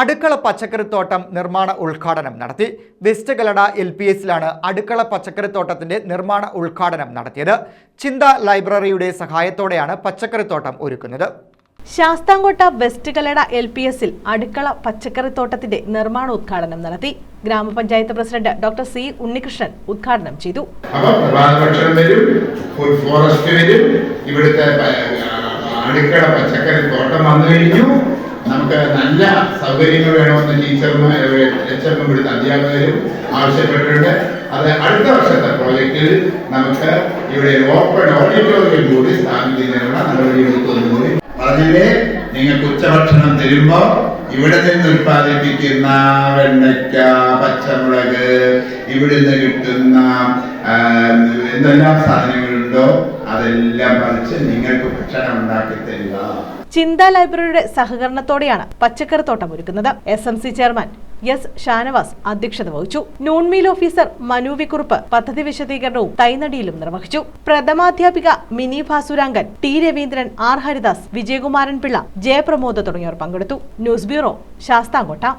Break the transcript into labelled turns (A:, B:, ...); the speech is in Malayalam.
A: അടുക്കള പച്ചക്കറിത്തോട്ടം നിർമ്മാണ ഉദ്ഘാടനം നടത്തി. വെസ്റ്റ് കലഡ എൽ പി എസിലാണ് അടുക്കള പച്ചക്കറിത്തോട്ടത്തിന്റെ നിർമ്മാണ ഉദ്ഘാടനം നടത്തിയത്. ചിന്ത ലൈബ്രറിയുടെ സഹായത്തോടെയാണ് പച്ചക്കറിത്തോട്ടം ഒരുക്കുന്നത്.
B: Sasthamcotta west Kalada L P എസിൽ അടുക്കള പച്ചക്കറിത്തോട്ടത്തിന്റെ നിർമ്മാണ ഉദ്ഘാടനം നടത്തി. ഗ്രാമപഞ്ചായത്ത് പ്രസിഡന്റ് ഡോക്ടർ സി ഉണ്ണികൃഷ്ണൻ ഉദ്ഘാടനം ചെയ്തു.
C: ഇവിടുത്തെ അടുക്കള പച്ചക്കറി തോട്ടം വന്നു കഴിഞ്ഞു. നമുക്ക് നല്ല സൗകര്യങ്ങൾ വേണമെന്ന് ടീച്ചർമാർ എച്ച് ഇവിടുത്തെ അധ്യാപകരും ആവശ്യപ്പെട്ടിട്ടുണ്ട്. അത് അടുത്ത വർഷത്തെ പ്രോജക്റ്റിൽ നമുക്ക് ഇവിടെ ഓപ്പൺ ഓഡിറ്റോറിയം കൂടി സ്ഥാപിക്കുന്നതിനുള്ള നടപടികൾ കൂടി പറഞ്ഞില്ലേ? നിങ്ങൾക്ക് ഉച്ചഭക്ഷണം തരുമ്പോ ഇവിടെ നിന്ന് ഉൽപ്പാദിപ്പിക്കുന്ന വെണ്ടയ്ക്ക പച്ചമുളക് ഇവിടുന്ന് കിട്ടുന്ന എന്തെല്ലാം സാധനങ്ങളുണ്ടോ? അതെല്ലാം പറിച്ച് നിങ്ങൾക്ക് ഭക്ഷണം ഉണ്ടാക്കി തരിക
B: ചിന്ത ലൈബ്രറിയുടെ സഹകരണത്തോടെയാണ് പച്ചക്കറിത്തോട്ടം ഒരുക്കുന്നത്. S M C chairman S Shanavas അധ്യക്ഷത വഹിച്ചു. നോൺമീൽ ഓഫീസർ മനു വിക്കുറുപ്പ് പദ്ധതി വിശദീകരണവും തൈനടിയിലും നിർവഹിച്ചു. പ്രഥമാധ്യാപിക മിനി ഭാസുരാങ്കൻ ടി രവീന്ദ്രൻ ആർ ഹരിദാസ് വിജയകുമാരൻ പിള്ള ജയപ്രമോദ് തുടങ്ങിയവർ പങ്കെടുത്തു. News bureau Sasthamcotta.